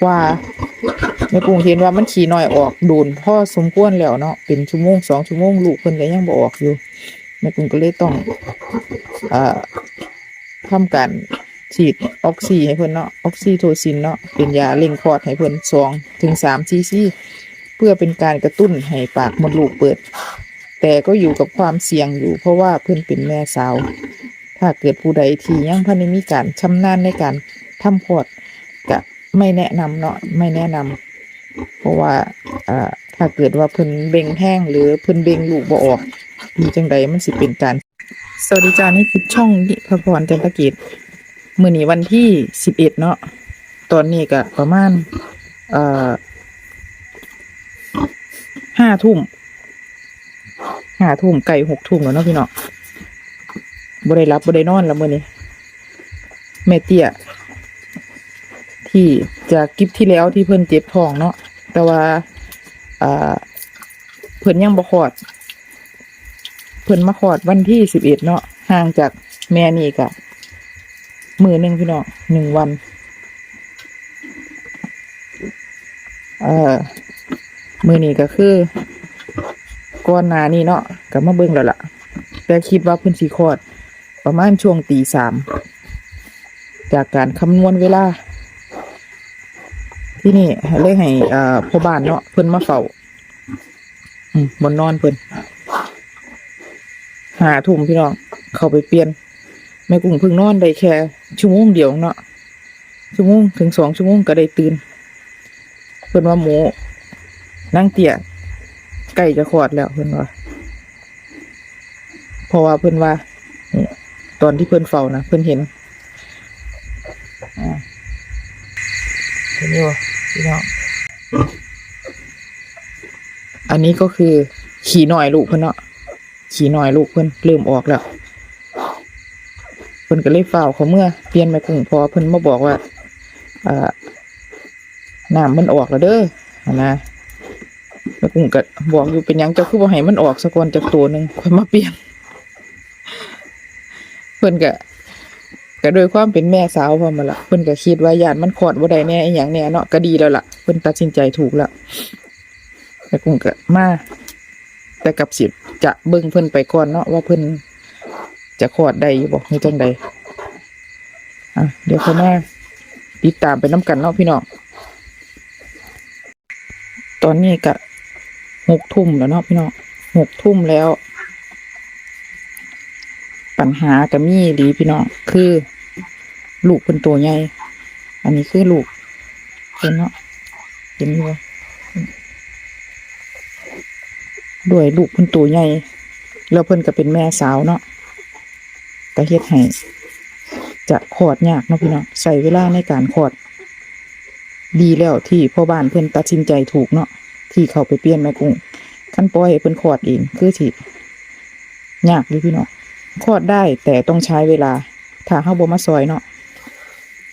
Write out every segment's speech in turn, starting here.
กว่าแม่กุ้งเห็นว่ามันขี่น้อยออกโดนพ่อสมควรแล้วเนาะเป็นชั่วโมงสองชั่วโมงลูกเพิ่นก็ยังบ่ออกอยู่แม่กุ้งก็เลยต้องอ่าทำการฉีดออกซิให้เพิ่นเนาะออกซิโทซินเนาะเป็นยาเร่งคลอดให้เพิ่นสองถึงสามซีซีเพื่อเป็นการกระตุ้นให้ปากมดลูกเปิด แต่ก็อยู่กับความเสี่ยงอยู่ เพราะว่าเพิ่นเป็นแม่สาว ถ้าเกิดผู้ใดที่ยังพันได้มีการชำนาญในการทำคลอด ไม่แนะนำเนาะไม่แนะนำเพราะว่าอ่าถ้าเกิดว่าเพิ่นเบ่งแห้งหรือเพิ่นเบ่งลูกบ่ออกมีจังใดมันสิเป็นการสวัสดีจ้านี่คือช่องนิพพรจันทกิจมื้อนี้วันที่สิบเอ็ดเนาะตอนนี้ก็ประมาณเอ่อห้าทุ่มห้าทุ่มไก่หกทุ่มแล้วเนาะพี่เนาะบ่ได้รับบ่ได้นอนแล้วมื้อนี้แม่เตี้ย ที่จากคลิปที่แล้วที่เพิ่นเจ็บท้องเนาะแต่ว่าอ่าเพิ่นยังบ่คลอด เพิ่นมาคลอดวันที่สิบเอ็ดเนาะห่างจากแม่นี่กะมือหนึ่งพี่น้องหนึ่งวันเอ่อมือนี้ก็คือก่อนหนานี้เนาะก็มาเบิ่งแล้วล่ะ แต่คิดว่าเพิ่นสิคลอด ประมาณช่วงตีสามจากการคำนวณเวลา ที่นี่เลยให้อ่าพ่อบ้านเนาะเพิ่นมาเฝ้าอืมบนนอนเพิ่นหาทุ่มพี่น้อง เข้าไปเปลี่ยนแม่กุ้งเพิ่งนอนได้แค่ชั่วโมงเดียวเนาะชั่วโมงถึงสองชั่วโมงก็ได้ตื่นเพิ่นว่าหมูนั่งเตี่ยใกล้จะคลอดแล้วเพิ่นว่าเพราะว่าเพิ่นว่า ตอนที่เพิ่นเฝ้านะเพิ่นเห็นอ่าเห็นอยู่ พี่น้องอันนี้ก็คือ ขี่หน่อยลูกเพิ่นเนาะขี่หน่อยลูกเพิ่นเริ่มออกแล้วเพิ่นก็เลยเฝ้าเขาเมื่อเปลี่ยนแม่กุ้งพอเพิ่นมาบอกว่าอ่าน้ำมันออกแล้วเด้อนะแม่กุ้งก็บอกอยู่เป็นยังเจ้าคือบ่ให้มันออกสักก่อนจากตัวหนึ่งค่อยมาเปลี่ยน เพิ่นก็ ก็โดยความเป็นแม่สาวพอมาละเพิ่นก็คิดว่าญาติมันขอดบ่ได้แน่อหย่างแน่เนาะก็ดีแล้วล่ะเพิ่นตัดสินใจถูกแล้วแม่กุ้งก็มาแต่กับสิจะเบิ่งเพิ่นไปก่อนเนาะว่าเพิ่นจะคลอดได้อยู่บ่จังใดอะเดี๋ยวเขามาติดตามไปน้ำกันเนาะพี่น้องตอนนี้ก็หกทุ่มแล้วเนาะพี่น้องหกทุ่มแล้ว ปัญหาก็มีดีพี่น้องคือ ลูกเพิ่นตัวใหญ่ อันนี้คือลูกเห็นเนาะเห็นอยู่ด้วยลูกเพิ่นตัวใหญ่ แล้วเพิ่นก็เป็นแม่สาวเนาะก็เฮ็ดให้จะคลอดยากเนาะพี่เน้องใช้เวลาในการคลอด ดีแล้วที่พ่อบ้านเพิ่นตัดสินใจถูกเนาะที่เขาไปเปลี่ยนแม่กุ้งคันปล่อยให้เพิ่นคลอดเองคือสิยากเลยพี่เน้องคลอดได้แต่ต้องใช้เวลา ถ้าเฮาบ่มาซอยเนาะ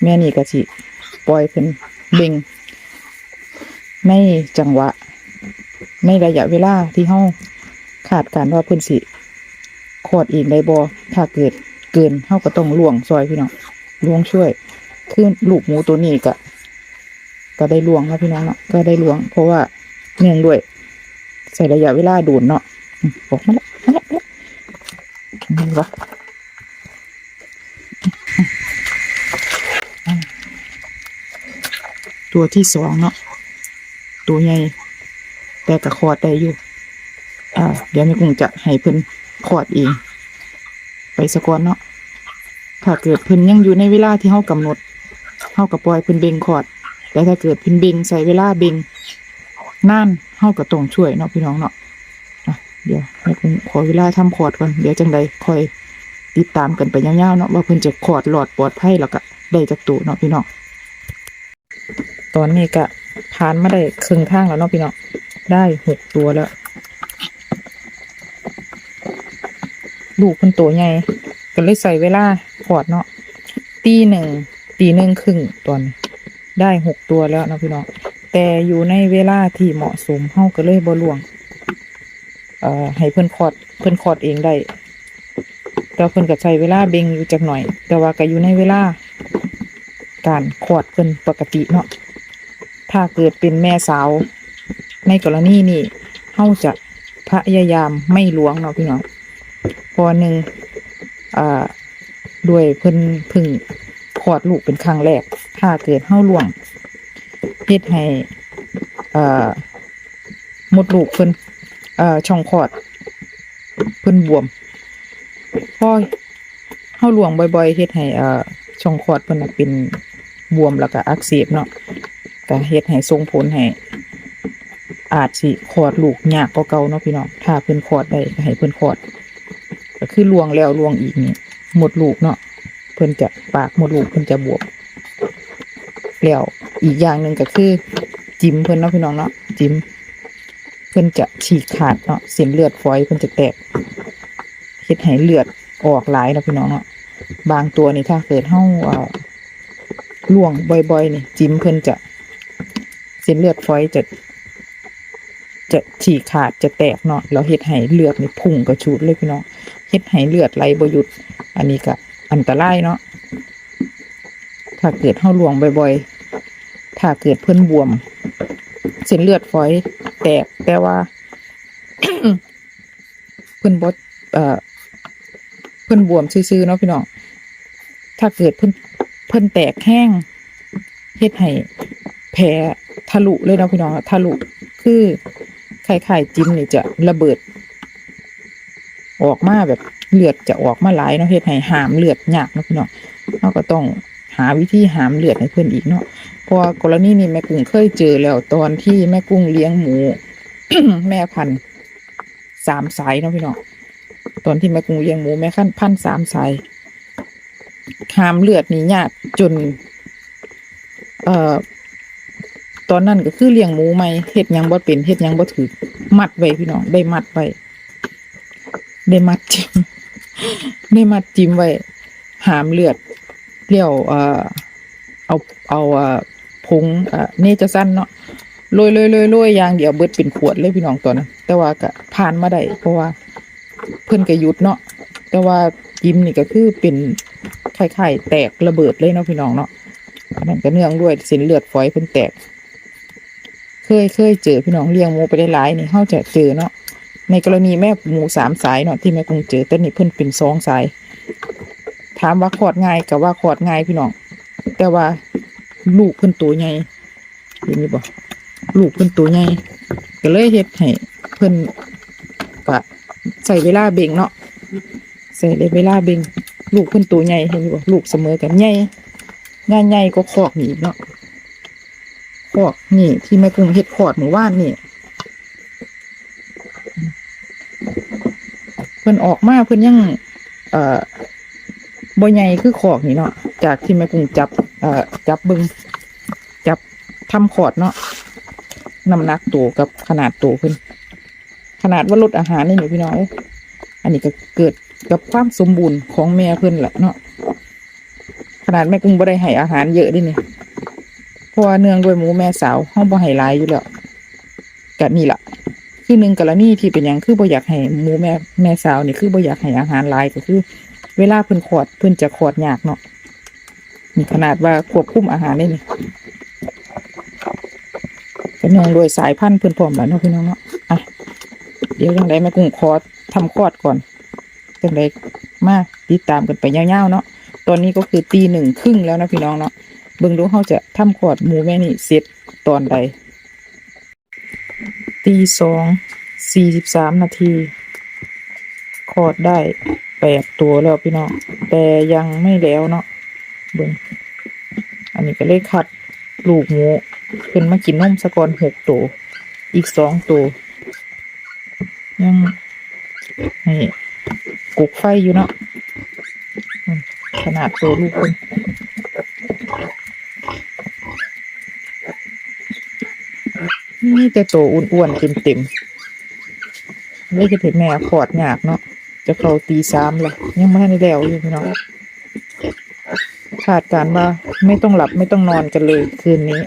แม่นี่ก็สิปล่อยเพิ่นเบ่งในจังหวะ ในระยะเวลาที่เฮาขาดการว่าเพิ่นสิคลอดเองได้บ่ถ้าเกิดเกินเฮาก็ต้องล่วงซอยพี่น้องล่วงช่วย คือลูกหมูตัวนี้ก็ก็ได้ล่วงแล้วพี่น้องเนาะก็ได้ล่วง เพราะว่าเนื่องด้วย ใส่ระยะเวลาดูนเนาะอืมบอกมาแล้วมาแล้วมาแล้วนี่วะอืม ตัวที่สองเนาะตัวใหญ่แต่ก็คอดได้อยู่ อ่า เดี๋ยวแม่กุ้งจะให้เพิ่นคอดเอง ไปสะกอนเนาะถ้าเกิดเพิ่นยังอยู่ในเวลาที่เฮากำหนดเฮาก็ปล่อยเพิ่นเบ่งคอด แต่ถ้าเกิดเพิ่นเบ่งใส่เวลาเบ่งนานเฮาก็ต้องช่วยเนาะพี่น้องเนาะเดี๋ยวแม่กุ้งขอเวลาทำคอดก่อนเดี๋ยวจังใดค่อยติดตามกันไปยาวๆเนาะว่าเพิ่นจะคอดหลอดปลอดภัยแล้วก็ได้จากตัวเนาะพี่น้อง ตอนนี้ก็ผ่านมาได้ครึ่งทางแล้วเนาะพี่น้องได้หกตัวแล้วลูกมันตัวใหญ่ก็เลยใส่เวลาขอดเนาะตีหนึ่งตีหนึ่งครึ่งตอนได้หกตัวแล้วนะพี่น้องแต่อยู่ในเวลาที่เหมาะสมเฮาก็เลยบ่ล่วง เอ่อให้เพิ่อนคลอดเพิ่อนคลอดเองได้แต่เพิ่อนก็ใช้เวลาเบ่งอยู่จักหน่อย แต่ว่าก็อยู่ในเวลา การคลอดเพิ่อนปกติเนาะ ถ้าเกิดเป็นแม่สาว ในกรณีนี้เฮาจะพยายามไม่ล้วงเนาะพี่น้องพอหนึ่งอ่าด้วยเพิ่นพึ่งคลอดลูกเป็นครั้งแรก ถ้าเกิดเฮาล้วงเฮ็ดให้อ่ามดลูกเพิ่นอ่าช่องคลอด เพิ่นบวมพอเฮาล้วงบ่อยๆเฮ็ดให้อ่าช่องคลอดเพิ่นน่ะเป็นบวมแล้วก็อักเสบเนาะ ก็เฮ็ดให้ส่งผลให้อาจสิคลอดลูกยากกว่าเก่าเนาะพี่น้องถ้าเพิ่นคลอดได้ก็ให้เพิ่นคลอด ก็คือลวงแล้วลวงอีกนี่หมดลูกเนาะเพิ่นจะปากหมดลูกเพิ่นจะบวมแล้วอีกอย่างหนึ่งก็คือ จิ้มเพิ่นเนาะพี่น้องเนาะจิ้มเพิ่นจะฉีกขาดเนาะเส้นเลือดฝอยเพิ่นจะแตกเฮ็ดให้เลือดออกหลายเนาะพี่น้องเนาะบางตัวนี่ถ้าเกิดเฮาเอ่อล่วงบ่อยๆนี่ จิ้มเพิ่นจะ เส้นเลือดฝอยจะ จะฉีกขาดจะแตกเนาะแล้วเฮ็ดให้เลือดนี่พุ่งกระชูดเลยพี่น้องเฮ็ดให้เลือดไหลบ่หยุด อันนี้ก็อันตรายเนาะถ้าเกิดเฮาหลวงบ่อยๆ ถ้าเกิดเพิ่นบวม เส้นเลือดฝอยแตกแต่ว่า เพิ่นบ่เอ่อเพิ่นบวมซื่อๆเนาะพี่น้องถ้าเกิดเพิ่นเพิ่นแตกแห้งเฮ็ดให้ แผลทะลุเลยนะพี่น้องทะลุคือไข่ไข่จิ้มนี่จะระเบิด ออกมาแบบเลือดจะออกมาหลายเนาะเฮ็ดให้หามเลือดยากนะพี่น้องเราก็ต้องหาวิธีหามเลือดให้เพื่อนอีกเนาะพราะว่ากรณีนี้แม่กุ้งเคยเจอแล้วตอนที่แม่กุ้งเลี้ยงหมู แม่พันสามสายเนาะพี่น้องตอนที่แม่กุ้งเลี้ยงหมูแม่ขั้นพันสามสายหามเลือดนี่ยากจน เอ่อ ตอนนั้นก็คือเลี้ยงหมูไหมเฮ็ดยังบ่เป็นเฮ็ดยังบ่ถือมัดไว้พี่น้องได้มัดไว้ได้มัดจิ้มได้มัดจิ้มไว้หามเลือดเลี้ยวเอ่อเอาเอาเอ่อผงเอ่อเนจะสั้นเนาะโรยโรยโรยโรยอย่างเดียวเบิดเป็นขวดเลยพี่น้องตอนนั้นแต่ว่าก็ผ่านมาได้เพราะว่า เพิ่อนก็หยุดเนาะแต่ว่าจิ้มนี่ก็คือเป็นไข่ๆแตกระเบิดเลยเนาะพี่น้องเนาะอันนั้นก็เนื่องด้วยเส้นเลือดฝอยเพิ่นแตก เคยเคยเจอพี่น้องเลี้ยงหมูไปได้หลายนี่เขาจะเจอเนาะในกรณีแม่หมูสามสายเนาะที่แม่คงเจอแต่นี่เพิ่นเป็นสองสาย ถามว่าคลอดง่ายกับว่าคลอดง่ายพี่น้อง แต่ว่าลูกเพิ่นตัวใหญ่เห็นไหมบ่ลูกเพิ่นตัวใหญ่ก็เลยเฮ็ดให้เพิ่นก็ใส่เวลาเบ่งเนาะใส่เวลาเบ่งลูกเพิ่นตัวใหญ่เห็นไหมบ่ลูกเสมอกันใหญ่งายใหญ่ก็คอกนี่อีกเนาะ ขอกนี่ที่แม่กุ้งเฮ็ดขอดหมู่บ้านนี่เพิ่นออกมาเพิ่นยัง เอ่อบใหญ่คือขอกนี่เนาะจากที่แม่กุ้งจับ เอ่อจับบิงจับทำขอดเนาะน้ำหนักตัวกับขนาดตัวเพิ่นขนาดว่าลดอาหารนี่นี่พี่น้องอ้ยอันนี้ก็เกิดกับความสมบูรณ์ของแม่เพิ่นแหละเนาะขนาดแม่กุ้งบ่ได้ให้อาหารเยอะดิเนี่ย เพราะว่าเนื่องด้วยหมูแม่สาวห้องบ่ให้หลายอยู่แล้วกะนี่แหละคือหนึ่งกรณีที่เป็นอย่างคือบ่อยากให้หมูแม่แม่สาวนี่คือบ่อยากให้อาหารหลายก็คือ เวลาเพิ่นขอดเพิ่นจะขอดยากเนาะนี่ขนาดว่าควบคุมอาหารได้นี่ก็เนื่องด้วยสายพันธุ์เพิ่นพร้อมแล้วเนาะพี่น้องเนาะอะเดี๋ยวจังไดแม่กุ้งขอทำคอดก่อนจังไดมาติดตามกันไปยาวๆเนาะตอนนี้ก็คือตีหนึ่งครึ่งแล้วนะพี่น้องเนาะ บิ่งดูเขาจะทำขอดหมูแม่นี่เสร็จตอนใดตีสองสี่สิบสามนาทีขอดได้แปดตัวแล้วพี่น้องแต่ยังไม่แล้วเนาะเบิ่งอันนี้ก็เลยคัดลูกหมูขึ้นมากินนมสะกอนหกตัวอีกสองตัวยังให้กุกไฟอยู่เนาะขนาดตัวลูกคน นี่แต่โตอ้วนๆเต็มๆเลยจะเห็นแม่ขอดหยากเนาะจะเข้าตีสามละยังไม่ได้แล้วอยู่พี่น้องขาดการว่าไม่ต้องหลับไม่ต้องนอนกันเลยคืนนี้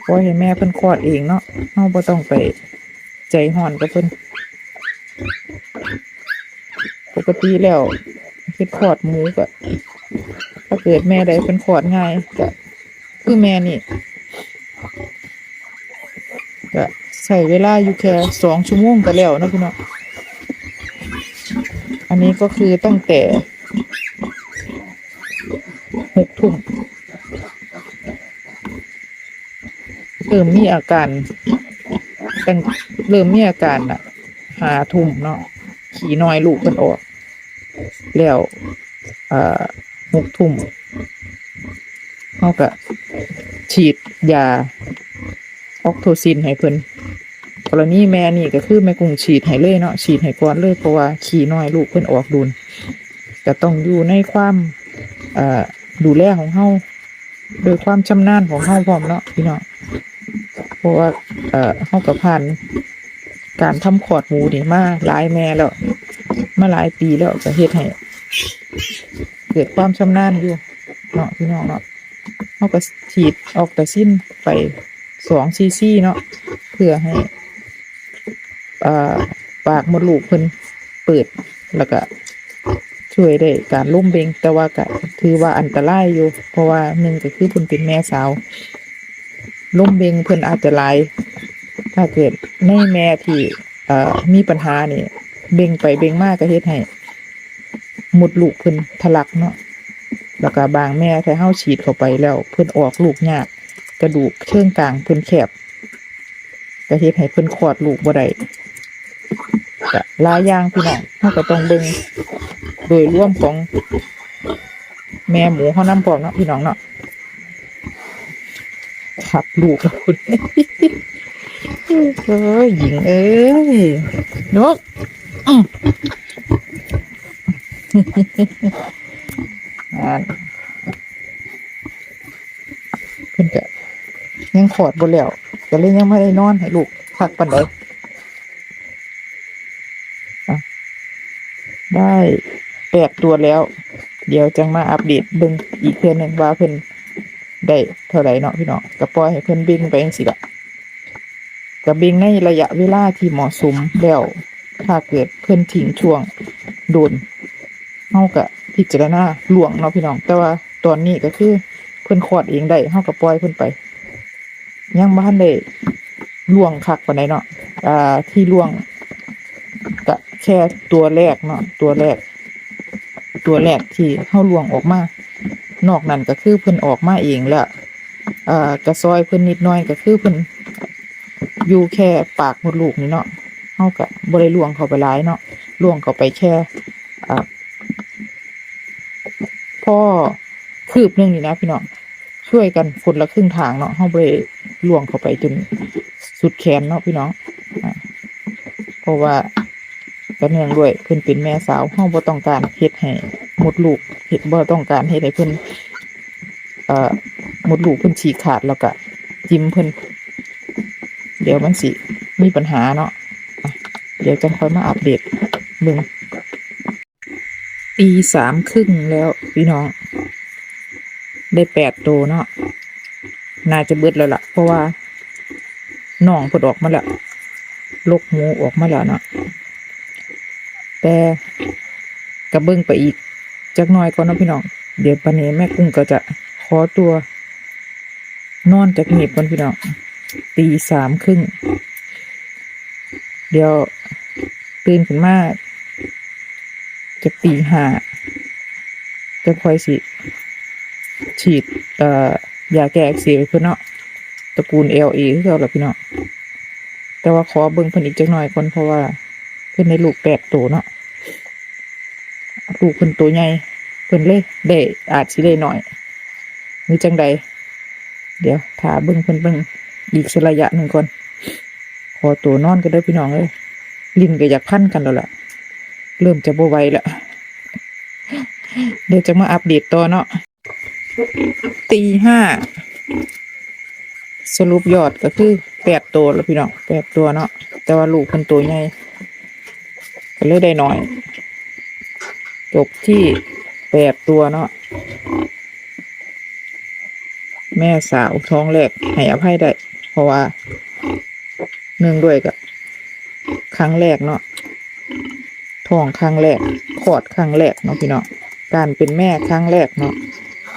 เพราะให้แม่เพิ่นคลอดเองเนาะเฮาบ่ต้องไปใจห่อนกับเพิ่นปกติแล้วเฮ็ดคลอดหมูก็ถ้าเกิดแม่ใดเป็นขอดง่ายก็ คือแม่นี่ก็ใช้เวลาอยู่แค่สองชั่วโมงก็แล้วนะพี่น้องอันนี้ก็คือตั้งแต่หกทุ่มเริ่มมีอาการตั้งเริ่มมีอาการอะหาทุ่มเนาะขี่น้อยลูกมันออก แล้วอ่าหกทุ่มเขาก็ ฉีดยาออกโทซินให้เพิ่นกรณีแม่นี่ก็คือแม่กุ้งฉีดให้เลยเนาะฉีดให้ก่อนเลยเพราะว่าขี่น้อยลูกเพิ่นออกดุลก็ต้องอยู่ในความดูแลของเฮาโดยความชำนาญของเฮาพร้อมเนาะพี่น้องเพราะว่าเฮากับผ่านการทำขอดหมูนี่มาหลายแม่แล้วมาหลายปีแล้วก็เฮ็ดให้เกิดความชำนาญอยู่เนาะพี่น้องเนาะ เขาก็ฉีดออกแต่สิ้นไปสองซีซีเนาะเพื่อให้ปากมดลูกเพิ่นเปิดแล้วก็ช่วยได้การลุ่มเบงแต่ว่าก็ถือว่าอันตรายอยู่ เพราะว่าหนึ่งก็คือเพิ่นเป็นแม่สาวลุ่มเบงเพิ่นอาจจะลายถ้าเกิดในแม่ที่มีปัญหานี่เบ่งไปเบ่งมากก็เฮ็ดให้หมดลูกเพิ่นทะลักเนาะ แล้วก็บางแม่ถ้าเฮาฉีดเข้าไปแล้ว เพิ่นออกลูกยากกระดูกเชิงกลางเพิ่นแคบก็เฮ็ดให้เพิ่นคลอดลูกบ่ได้ก็ลายยางพี่น้องเฮาก็ต้องเบิ่งโดยรวมของแม่หมูเฮานำพร้อมเนาะพี่น้องเนาะขับลูกแล้วคุณเอ้ยหญิงเอ้ยนกอื้อ อ่านเพิ่นก็ยัง ขอดบ่แล้วก็เลยยังไม่ได้นอนให้ลูกพักปันใดอะได้แปดตัวแล้ว เดี๋ยวจังมาอัปเดตเบิ่งอีกเทื่อนหนึ่งว่าเพิ่นได้เท่าไหร่เนาะพี่น้องก็ปล่อยให้เพิ่นบิ่งไปจังซี่ล่ะกระเบงในระยะเวลาที่เหมาะสมแล้วถ้าเกิดเพิ่นทิ้งช่วงโดนเฮาก็พิจารณาหลวงเนาะพี่น้อง แต่ว่าตอนนี้ก็คือเพิ่นคลอดเองได้เฮาก็ปล่อยเพิ่นไป ยังบ่ทันได้ล่วงคักปานใดเนาะอ่าที่ล่วงก็แค่ตัวแรกเนาะตัวแรก ตัวแรกที่เฮาล่วงออกมานอกนั้นก็คือเพิ่นออกมาเองแล้วอ่ากระซอยเพิ่นนิดน่อยก็คือเพิ่นอยู่แค่ปากมดลูกนี่เนาะเฮาก็บ่ได้ล่วงเข้าไปหลายเนาะล่วงเข้าไปแค่อ่าพ่อคืบนึงนี่นะพี่น้องช่วยกันคนละครึ่งทางเนาะเฮาบ่ได้ ล่วงเข้าไปจนสุดแขนเนาะพี่น้องอเพราะว่าก็เนื่องด้วยเพิ่นเป็นแม่สาวเฮาบ่ต้องการเฮ็ดให้มดลูกเฮ็ดบ่ต้องการเฮ็ดให้เพิ่นเอ่อมดลูกเพิ่นฉีกขาดแล้วก็จิ้มเพิ่นเดี๋ยวมันสิมีปัญหาเนาะเดี๋ยวจะค่อยมาอัปเดตเบิ่งตีสามครึ่งแล้วพี่น้อง ได้แปดตัวเนาะ น่าจะเบิดแล้วล่ะ เพราะว่าน่องเพดออกมาแล้วลกหมูออกมาแล้วเนาะแต่กระเบิ้องไปอีกจักน่อยก่อนนะพี่น้อง เดี๋ยวปานนี้แม่กุ้งก็จะขอตัวนอนจากหนีบก่อนพี่น้องตีสามครึ่งเดี๋ยวตื่นขึ้นมาจะตีห้าจะคอยสิ ฉีด เอ่อ ยาแก้อักเสบเพื่อนเนาะตระกูลเอลเอคือเราละพี่เนาะแต่ว่าขอเบิ่งเพิ่นอีกจักหน่อยก่อนเพราะว่า เพิ่นในลูกแปดตัวเนาะลูกเพิ่นตัวใหญ่เพิ่นเลยได้อาจสิได้หน่อยหรือจังใดเดี๋ยวถาเบิ่งเพิ่นเบิ่งอีกสักระยะหนึ่งก่อนขอตัวนอนกันเด้อพี่น้องเอ้ยลิ้นก็อยากพันกันแล้วล่ะ เริ่มจะบ่ไวแล้วเดี๋ยวจะมาอัปเดตต่อเนาะ ตีห้า สรุปยอดก็คือแปดตัวแล้วพี่น้องแปดตัวเนาะแต่ว่าลูกเพิ่นตัวใหญ่ก็เลยได้น้อย จบที่แปดตัวเนาะแม่สาวท้องแรกให้อภัยได้ เพราะว่าเนื่องด้วยกับครั้งแรกเนาะท้องครั้งแรกคลอดครั้งแรกเนาะพี่เนาะการเป็นแม่ครั้งแรกเนาะ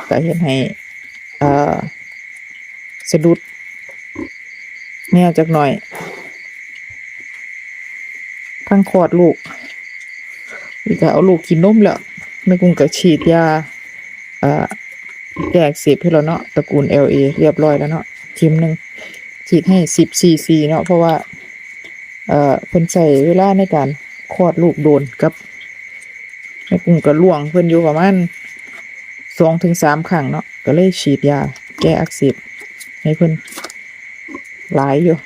ก็เฮ็ดให้อ่อสะดุดแนวจักหน่อยทั้งคลอดลูกนี่ก็เอาลูกกินนมแล้วแม่กุ้งก็ฉีดยาอ่อแก้อักเสพให้เราเนาะตระกูล LA เรียบร้อยแล้วเนาะเข็มหนึ่งฉีดให้10 cc เนาะเพราะว่า เอ่อเพิ่นใช้เวลาในการคลอดลูกโดนกับแม่กุ้งก็ล่วงเพิ่นอยู่ประมาณ สองถึงสามครั้งเนาะก็เลยฉีดยา แก้อักเสบให้เพิ่นหลายอยู่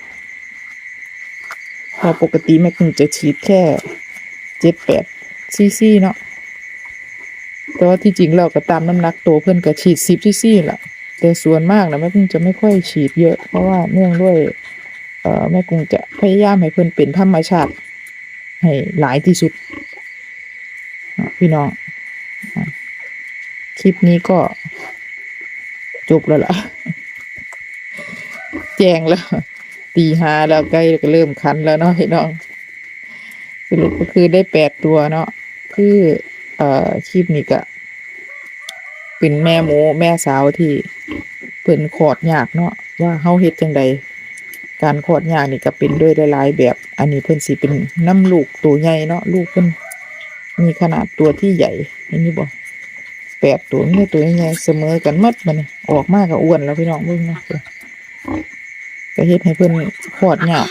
เพอปกติแม่กุ้งจะฉีดแค่เจ็ดแปดซีซีเนาะแต่ว่าที่จริงเราก็ตามน้ำหนักตัวเพิ่อนก็ฉีดสิบซีซีแหละแต่ส่วนมากนะแม่กุ้งจะไม่ค่อยฉีดเยอะ เพราะว่าเนื่องด้วย เอ่อแม่กุ้งจะพยายามให้เพิ่อนเป็นธรรมชาติ ให้หลายที่สุดพี่น้องอ คลิปนี้ก็จบแล้วล่ะ แจ้งแล้ว ตีห้าแล้วใกล้ก็เริ่มคันแล้วเนาะพี่น้องสรุปก็คือได้แปดตัวเนาะคือเอ่อคลิปนี้ก็เป็นแม่หมูแม่สาวที่เพิ่นขอดยากเนาะว่าเฮาเฮ็ดจังใดการคลอดยากนี่ก็เป็นด้วยหลายๆแบบ อันนี้เพิ่นสิเป็นน้ำลูกตัวใหญ่เนาะลูกเพิ่นมีขนาดตัวที่ใหญ่อันนี้บ่ แปดตัวนี่ตัวใหญ่เสมอกันหมดมันออกมาก็อ้วนแล้วพี่น้องเบิ่งนะก็เฮ็ดให้เพิ่อนคลอดยาก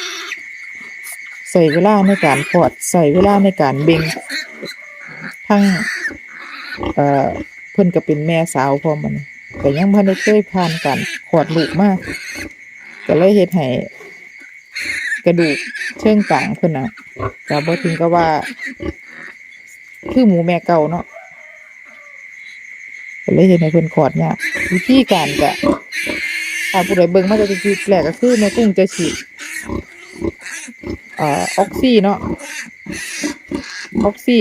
ใส่เวลาในการคลอดใส่เวลาในการเบ่งทั้งเอ่อเพิ่อนก็เป็นแม่สาวพอมันก็ยังบ่ได้เคยผ่านการคลอดลูกมาก็เลยเฮ็ดให้กระดูกเชิงกลางเพิ่อนน่ะก็บ่ถึงกับว่า คือหมูแม่เก่าเนาะ ก็เลยเฮ็ดให้เพิ่นขอดยากวิธีการก็ถ้าผู้ใดเบิ่งมาแต่ทีแรกก็คือแม่กุ้งจะฉีดเอ่อออกซิเนาะออกซิ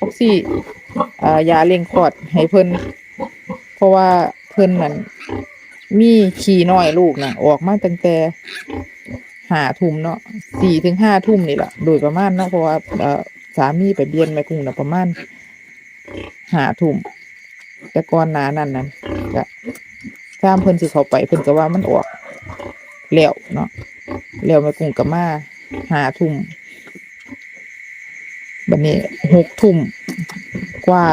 ออกซิอ่ายาเร่งคลอดให้เพิ่นเพราะว่าเพิ่นนั่นมีขี่น้อยลูกนะออกมาตั้งแต่หาทุ่มเนาะสี่ถึงห้าทุ่มนี่แหละโดยประมาณเนาะเพราะว่าอ่อสามีไปเบียนแม่กุ้งนะประมาณหาทุ่ม แต่ก่อนหนานั่นนั่นก็ตามเพิ่นสิเขาไปเพิ่นก็ว่ามันออกแล้วเนาะแล้วแม่กุ้งก็มาหาทุ่มบัดนี้หกทุ่มกว่า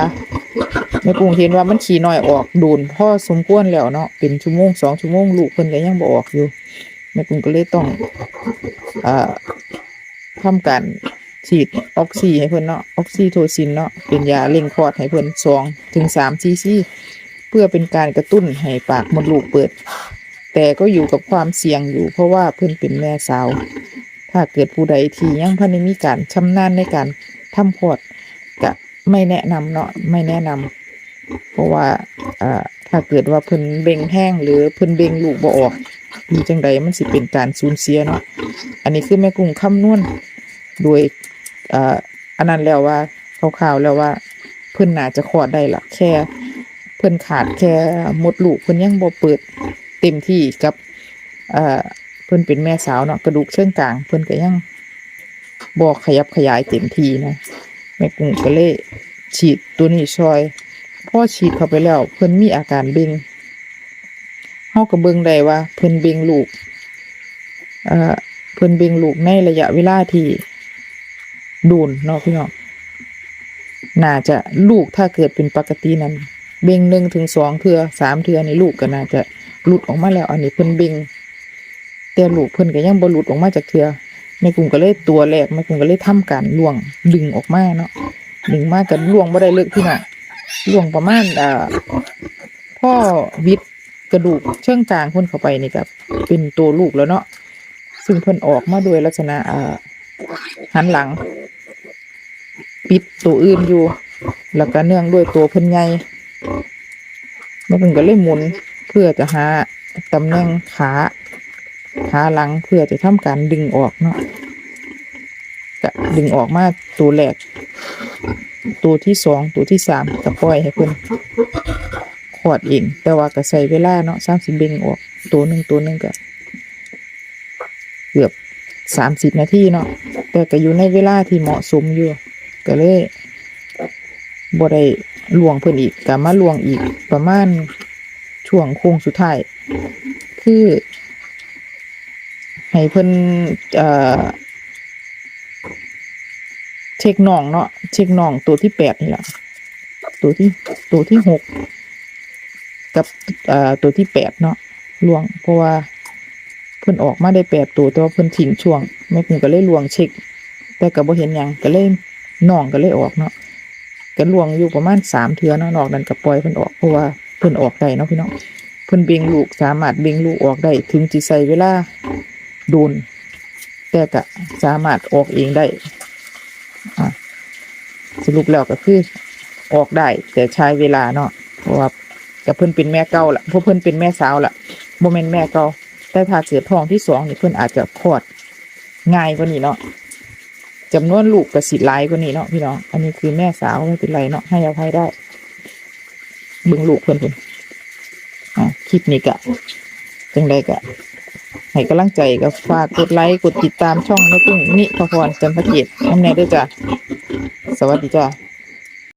แม่กุ้งเห็นว่ามันขี่น้อยออกโดนพ่อสมควรแล้วเนาะเป็นชั่วโมงสองชั่วโมงลูกเพิ่นก็ยังบ่ออกอยู่แม่กุ้งก็เลยต้องอ่าทำการ ฉีดออกซิให้เพิ่นเนาะออกซิโทซินเนาะเป็นยาเร่งคลอดให้เพิ่นสองถึงสามซีซีเพื่อเป็นการกระตุ้นให้ปากมดลูกเปิด แต่ก็อยู่กับความเสี่ยงอยู่ เพราะว่าเพิ่นเป็นแม่สาว ถ้าเกิดผู้ใดที่ยังพันได้มีการชำนาญในการทำคลอดก็ไม่แนะนำเนาะไม่แนะนำเพราะว่าอ่าถ้าเกิดว่าเพิ่นเบ่งแห้งหรือเพิ่นเบ่งลูกบ่ออกมีจังใดมันสิเป็นการสูญเสียเนาะอันนี้คือแม่กุ้งคำนวณโดย อ่าอันนั้นแล้วว่าคร่าวๆแล้วว่า เพิ่นน่าจะคลอดได้ละแค่ เพิ่นขาดแค่มดลูกเพิ่นยังบ่เปิดเต็มที่กับอ่าเพิ่นเป็นแม่สาวเนาะกระดูกเชิงกลาง เพิ่นก็ยังบ่ขยับขยายเต็มทีนะแม่กุ้งก็เลยฉีดตัวนี้ช่วยพอฉีดเข้าไปแล้ว เพิ่นมีอาการเบ่งเฮาก็เบิ่งได้ว่า เพิ่นเบ่งลูกเอ่อเพิ่นเบ่งลูกในระยะเวลาที่ โดนเนาะพี่น้องน่าจะลูกถ้าเกิดเป็นปกตินั้น เบ่งหนึ่งถึงสองเทือสามเทือนี่ลูกก็น่าจะหลุดออกมาแล้ว อันนี้เพิ่นเบ่งแต่ลูกเพิ่นก็ยังบ่หลุดออกมาจากเทือแม่กุ้งก็เลยตัวแรกแม่กุ้งก็เลยทำการล่วงดึงออกมาเนาะดึงมากันล่วงบ่ได้เลิกพี่น้องล่วงประมาณอ่าพ่อวิดกระดูกเชิงกลางเพิ่นเข้าไปนี่ครับเป็นตัวลูกแล้วเนาะซึ่งเพิ่นออกมาด้วยลักษณะอ่าหันหลัง ปิดตัวอื่นอยู่ แล้วก็เนื่องด้วยตัวเพิ่นใหญ่แม่เพิ่นก็เลยหมุนเพื่อจะหาตำแหน่งขาขาหลังเพื่อจะทำการดึงออกเนาะก็ดึงออกมาตัวแรกตัวที่สองตัวที่สามก็ปล่อยให้เพิ่นขอดเองแต่ว่าก็ใส่เวลาเนาะสามสิบเบงออกตัวหนึ่งตัวหนึ่งก็เกือบสามสิบนาทีเนาะแต่ก็อยู่ในเวลาที่เหมาะสมอยู่ ก็เลยบ่ได้ลวงเพิ่นอีกก็มาลวงอีกประมาณช่วงโค้งสุดท้ายคือให้เพิ่นเอ่อเช็คน่องเนาะเช็คน่องตัวที่แปดนี่แหละตัวที่ตัวที่หกกับเอ่อตัวที่แปดเนาะลวง เพราะว่าเพิ่นออกมาได้แปดตัวแต่ว่าเพิ่นทิ้งช่วงแม่ครูก็เลยลวงเช็ค แต่ก็บ่เห็นยังก็เลย น่องก็เลยออกเนาะก็ลวงอยู่ประมาณสามเทือเนาะนอกนั้นก็ปล่อยเพิ่นออกเพราะว่าเพิ่นออกได้เนาะพี่น้องเพิ่นเบ่งลูกสามารถเบ่งลูกออกได้ ถึงสิใช้เวลาโดน แต่ก็สามารถออกเองได้อะสรุปแล้วก็คือออกได้ แต่ใช้เวลาเนาะเพราะว่ากับเพิ่นเป็นแม่เก่าละเพราะเพิ่นเป็นแม่สาวละบ่แม่นแม่เก่าแต่ถ้าเกิดท้องที่สองนี่เพิ่นอาจจะคลอดง่ายกว่านี้เนาะ จำนวนลูกกระสิหลายกว่านี้เนาะพี่น้อง อันนี้คือแม่สาวไม่เป็นไรเนาะให้อภัยได้ บึงลูกเพิ่นเพิ่นอะคลิปนี้กะจังไดกะให้กำลังใจก็ฝากกดไลค์กดติดตามช่องแม่กุ้งนิพพรจันทเกตน้ำแน่ด้วยจ้ะ สวัสดีจ้ะ